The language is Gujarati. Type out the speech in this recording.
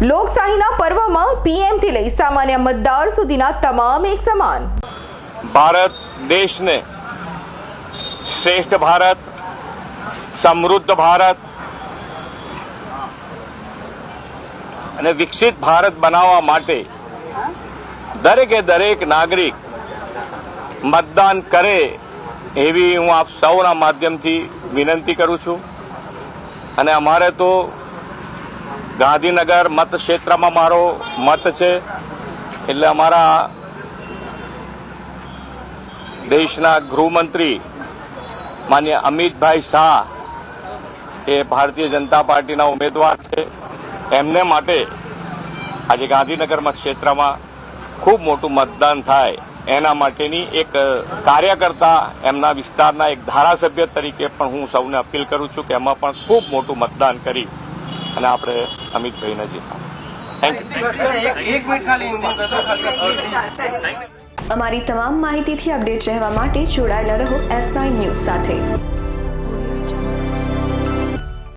લોકશાહીના પર્વમાં પીએમથી લઈ સામાન્ય મતદાર સુધીના તમામ એક સમાન. ભારત દેશને શ્રેષ્ઠ ભારત, સમૃદ્ધ ભારત અને વિકસિત ભારત બનાવવા માટે દરેકે દરેક નાગરિક મતદાન કરે એવી હું આપ સૌના માધ્યમથી વિનંતી કરું છું. અને અમારે તો ગાંધીનગર મત ક્ષેત્રમાં મારો મત છે. એટલે અમારા દેશના ગૃહમંત્રી માન્ય અમિતભાઈ શાહ એ ભારતીય જનતા પાર્ટીના ઉમેદવાર છે. એમને માટે આજે ગાંધીનગર મત ક્ષેત્રમાં ખૂબ મોટું મતદાન થાય. એના માટેની એક કાર્યકર્તા એમના વિસ્તારના એક ધારાસભ્ય તરીકે પણ હું સૌને અપીલ કરું છું કે એમાં પણ ખૂબ મોટું મતદાન કરી અને આપણે અમિતભાઈને જીતા અમારી તમામ માહિતીથી અપડેટ રહેવા માટે જોડાયેલા રહો એસ ન્યૂઝ સાથે.